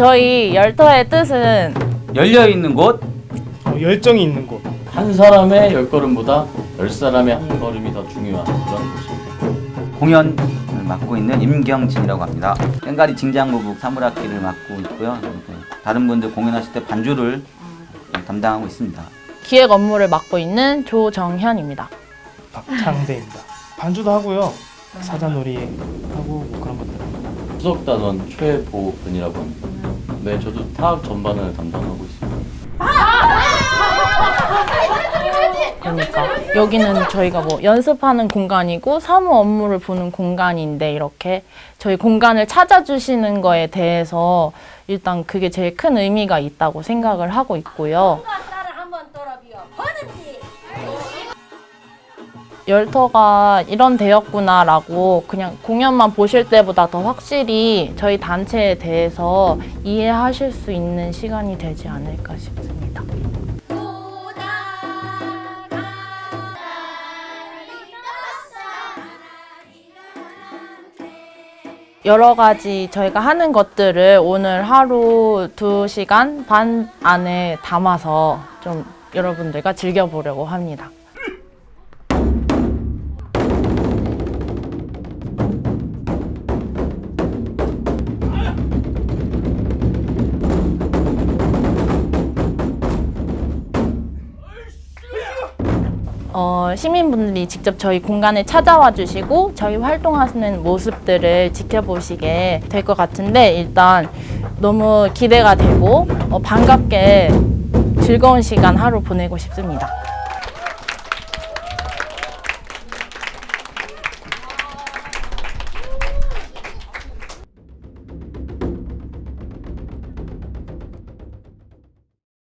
저희 열터의 뜻은 열려 있는 곳 어, 열정이 있는 곳. 한 사람의 열 걸음보다 열 사람의 한 걸음이 더 중요한 그런 곳입니다. 공연을 맡고 있는 임경진이라고 합니다. 땡가리 징장무북 사물악기를 맡고 있고요. 다른 분들 공연하실 때 반주를 담당하고 있습니다. 기획 업무를 맡고 있는 조정현입니다. 박창대입니다. 반주도 하고요. 사자놀이 하고 뭐 그런 것들. 수석단원 최보근이라고 합니다. 네, 저도 타악 전반을 담당하고 있습니다. 그러니까 여기는 저희가 뭐 연습하는 공간이고 사무 업무를 보는 공간인데 이렇게 저희 공간을 찾아주시는 거에 대해서 일단 그게 제일 큰 의미가 있다고 생각을 하고 있고요. 열터가 이런 데였구나라고 그냥 공연만 보실 때보다 더 확실히 저희 단체에 대해서 이해하실 수 있는 시간이 되지 않을까 싶습니다. 여러 가지 저희가 하는 것들을 오늘 하루 두 시간 반 안에 담아서 좀 여러분들과 즐겨보려고 합니다. 어, 시민분들이 직접 저희 공간에 찾아와 주시고 저희 활동하는 모습들을 지켜보시게 될 것 같은데 일단 너무 기대가 되고 어, 반갑게 즐거운 시간 하루 보내고 싶습니다.